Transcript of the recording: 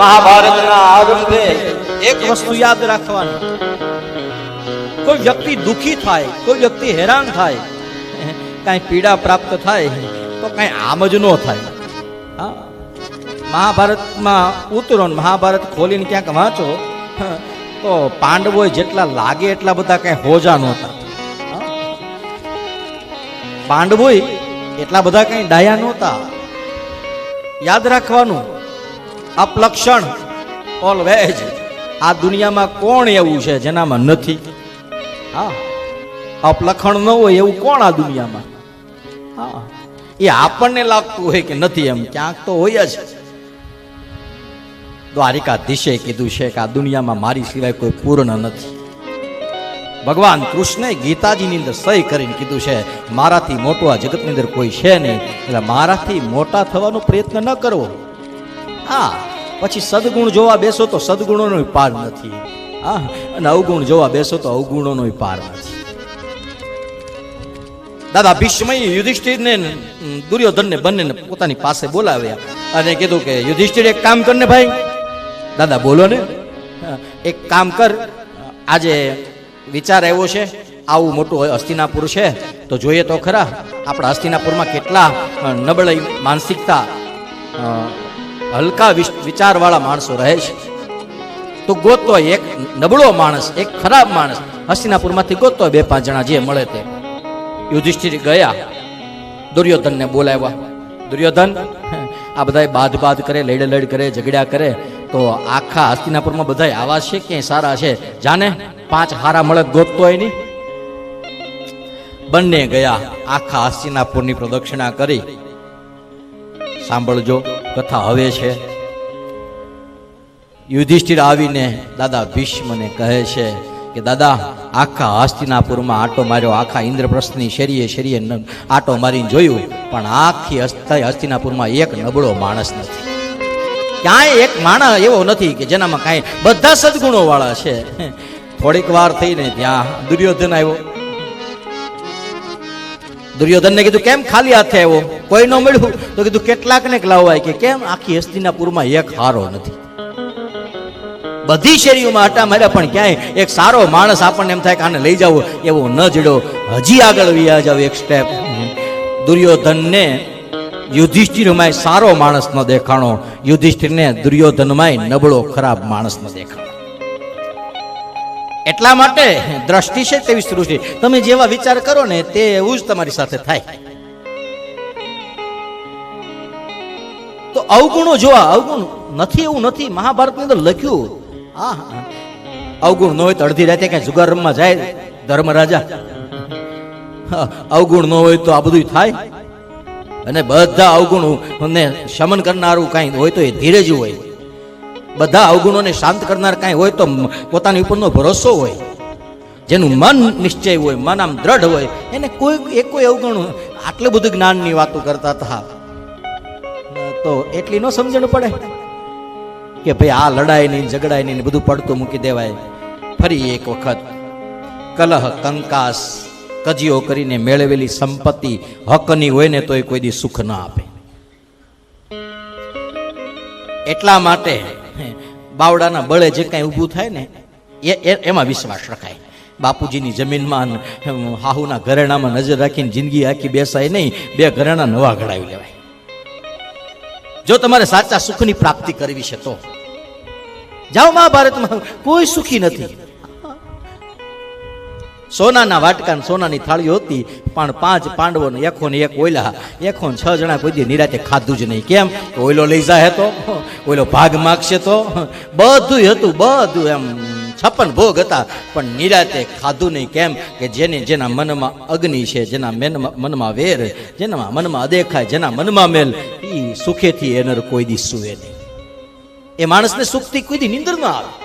મહાભારતના આરંભે એક વસ્તુ યાદ રાખવાની. કોઈ વ્યક્તિ દુખી થાય કોઈ વ્યક્તિ હેરાન થાય કાંઈ પીડા પ્રાપ્ત થાય તો કાંઈ આમ જ ન થાય. હા? મહાભારતમાં ઉતરો મહાભારત ખોલીને ક્યાંક વાંચો તો પાંડવો જેટલા લાગે એટલા બધા કાંઈ હોજા નહોતા. પાંડવો એટલા બધા કાંઈ ડાયા નહોતા. યાદ રાખવાનું અપલક્ષણ ઓલવેજ આ દુનિયામાં કોણ એવું છે જેનામાં નથી? હા. અપલખણ ન હોય એવું કોણ આ દુનિયામાં? હા. એ આપણને લાગતું હોય કે નથી એમ, ક્યાંક તો હોય જ. દ્વારિકાધીશે કીધું છે કે આ દુનિયામાં મારી સિવાય કોઈ પૂર્ણ નથી. ભગવાન કૃષ્ણે ગીતાજીની અંદર સહી કરીને કીધું છે, મારાથી મોટું આ જગતની અંદર કોઈ છે નહીં, એટલે મારાથી મોટા થવાનો પ્રયત્ન ન કરવો. હા, પછી સદગુણ જોવા બેસો તો સદગુણોનો પાર નથી. હા, અને અવગુણ જોવા બેસો તો અવગુણોનો પાર નથી. દાદા ભીષ્મય યુધિષ્ઠિરને દુર્યોધનને બંનેને પોતાની પાસે બોલાવ્યા અને કીધું કે, યુધિષ્ઠિર, એક કામ કરને ભાઈ. દાદા, બોલો ને. એક કામ કર. આજે વિચાર આવ્યો છે, આવું મોટું હસ્તિનાપુર છે, તો જોઈએ તો ખરા, આપણા હસ્તિનાપુરમાં કેટલા નબળાઈ, માનસિકતા હલકા વિચારવાળા માણસો રહે છે. તો ગોતો એક નબળો માણસ, એક ખરાબ માણસ, હસ્તિનાપુરમાંથી ગોતો બે પાંચ જણા જે મળે તે. યુધિષ્ઠિર ગયા. દુર્યોધનને બોલાવ્યા. દુર્યોધન, આ બધા બાદ બાદ કરે લડ લડ કરે, ઝઘડ્યા કરે, તો આખા હસ્તિનાપુરમાં બધા આવા છે, ક્યાંય સારા છે? જાને પાંચ હારા મળે, ગોતતો હોય બંને ગયા, આખા હસ્તિનાપુરની પ્રદક્ષિણા કરી. સાંભળજો. કથા હવે છે. યુધિષ્ઠિર આવીને દાદા ભીષ્મને કહે છે કે, દાદા, આખા હસ્તિનાપુરમાં આટો માર્યો, આખા ઇન્દ્રપ્રસ્થની શરીએ શરીએ આટો મારીને જોયું, પણ આખી હસ્ત- હસ્તિનાપુરમાં એક નબળો માણસ નથી. ક્યાંય એક માણસ એવો નથી કે જેનામાં કાંઈ બધા સદગુણો વાળા છે. થોડીક વાર થઈને ત્યાં દુર્યોધન આવ્યો. દુર્યોધનને કીધું, કેમ ખાલી હાથે આવ્યો કોઈ ન મળ્યું. તો કીધું કેટલાક ને લાવવાય કે કેમ આખી હસ્તિનાપુરમાં એક હારો નથી? બધી શેરીઓમાં હટા માર્યા, પણ ક્યાંય એક સારો માણસ આપણને એમ થાય કે આને લઈ જાવ એવો ન જડો. હજી આગળ વ્યા જાવ એક સ્ટેપ દુર્યોધનને યુધિષ્ઠિરમાંય સારો માણસ ન દેખાણો. યુધિષ્ઠિરને દુર્યોધનમાંય નબળો ખરાબ માણસ ન દેખાણો. એટલા માટે દ્રષ્ટિ છે તેવી સૃષ્ટિ તમે જેવા વિચાર કરો ને તે એવું જ તમારી સાથે થાય. તો અવગુણો જોવા, અવગુણ નથી એવું નથી, મહાભારતની અંદર લખ્યું. હા. અવગુણ ન હોય તો અડધી રાતે કઈ જુગાર રમવા જાય ધર્મરાજા. અવગુણ ન હોય તો આ બધું થાય. અને બધા અવગુણ ને શમન કરનારું કાંઈ હોય તો એ ધીરજ હોય. બધા અવગુણોને શાંત કરનાર કાંઈ હોય તો પોતાની ઉપરનો ભરોસો હોય. જેનું મન નિશ્ચય હોય, મન આમ દ્રઢ હોય, એને કોઈ એક કોઈ અવગુણ આટલું બધું જ્ઞાનની વાતો કરતા હતા. તો એટલી ન સમજણ પડે કે ભાઈ આ લડાઈ નહીં ઝઘડાઈ નહીં બધું પડતું મૂકી દેવાય. ફરી એક વખત કલહ, કંકાસ કજીઓ કરીને મેળવેલી સંપત્તિ હકની હોય ને તો એ કોઈ દી સુખ ન આપે. એટલા માટે બાવડાના બળે જે કાંઈ ઊભું થાય ને, એ એમાં વિશ્વાસ રખાય. બાપુજીની જમીનમાં હાહુના ઘરેણામાં નજર રાખીને જિંદગી આખી બેસાય નહીં, બે ઘરેણા નવા ઘડાવી લેવાય. જો તમારે સાચા સુખની પ્રાપ્તિ કરવી છે તો. જાઓ મહાભારતમાં, કોઈ સુખી નથી. સોનાના વાટકા સોનાની થાળીઓ હતી, પણ પાંચ પાંડવો ને એકો ને એક ઓયલા. એકો છ જણા કોઈ નિરાતે ખાધું જ નહીં. કેમ? ઓયલો લઈ જાય તો, ઓયલો ભાગ માગશે તો. બધું હતું, બધું એમ છપ્પન ભોગ હતા, પણ નિરાતે ખાધું નહીં. કેમ? કે જેને, જેના મનમાં અગ્નિ છે, જેના મનમાં વેર, જેના મનમાં અદેખાય જેના મનમાં મેલ એ સુખેથી એનર કોઈ દી સુવે નહીં. એ માણસને સુખથી કોઈ દી નિંદર ન આવે.